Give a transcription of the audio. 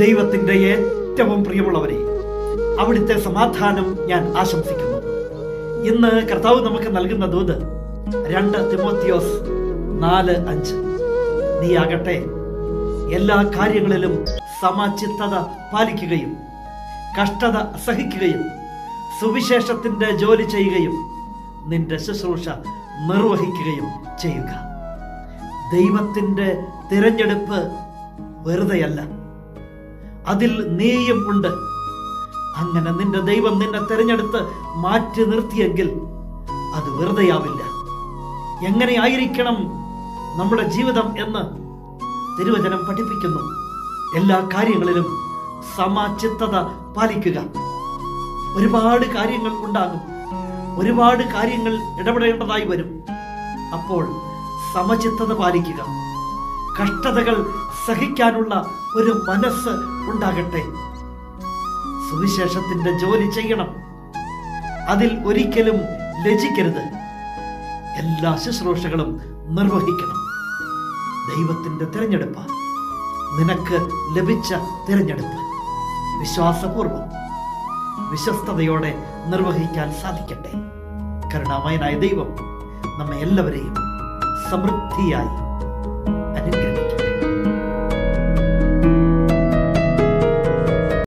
ദൈവത്തിന്റെ ഏറ്റവും പ്രിയമുള്ളവരെ അവിടുത്തെ സമാധാനം ഞാൻ ആശംസിക്കുന്നു. ഇന്ന് കർത്താവ് നമുക്ക് നൽകുന്ന ദൂത് രണ്ട് തിമോത്തിയോസ് നാല് അഞ്ച്. നീ ആകട്ടെ എല്ലാ കാര്യങ്ങളിലും സമചിത്തത പാലിക്കുകയും കഷ്ടത സഹിക്കുകയും സുവിശേഷത്തിന്റെ ജോലി ചെയ്യുകയും നിന്റെ ശുശ്രൂഷ നിർവഹിക്കുകയും ചെയ്യുക. ദൈവത്തിന്റെ തിരഞ്ഞെടുപ്പ് വെറുതെയല്ല. അതിൽ നീയും ഉണ്ട്. അങ്ങനെ നിന്റെ ദൈവം നിന്നെ തിരഞ്ഞെടുത്ത് മാറ്റി നിർത്തിയെങ്കിൽ അത് വെറുതെയാവില്ല. എങ്ങനെയായിരിക്കണം നമ്മുടെ ജീവിതം എന്ന് തിരുവചനം പഠിപ്പിക്കുന്നു. എല്ലാ കാര്യങ്ങളിലും സമചിത്തത പാലിക്കുക. ഒരുപാട് കാര്യങ്ങൾ ഉണ്ടാകും. ഒരുപാട് കാര്യങ്ങൾ ഇടപെടേണ്ടതായി വരും. അപ്പോൾ സമചിത്തത പാലിക്കുക. കഷ്ടതകൾ സഹിക്കാനുള്ള ഒരു മനസ്സ് ഉണ്ടാകട്ടെ. സുവിശേഷത്തിന്റെ ജോലി ചെയ്യണം. അതിൽ ഒരിക്കലും ലജിക്കരുത് എല്ലാ ശുശ്രൂഷകളും നിർവഹിക്കണം. ദൈവത്തിന്റെ തിരഞ്ഞെടുപ്പ്. നിനക്ക് ലഭിച്ച തിരഞ്ഞെടുപ്പ്. വിശ്വാസപൂർവം. വിശ്വസ്തയോടെ നിർവഹിക്കാൻ സാധിക്കട്ടെ. കരുണാമയനായ ദൈവം നമ്മെ എല്ലാവരെയും സമൃദ്ധിയായി അനുഗ്രഹിക്കട്ടെ.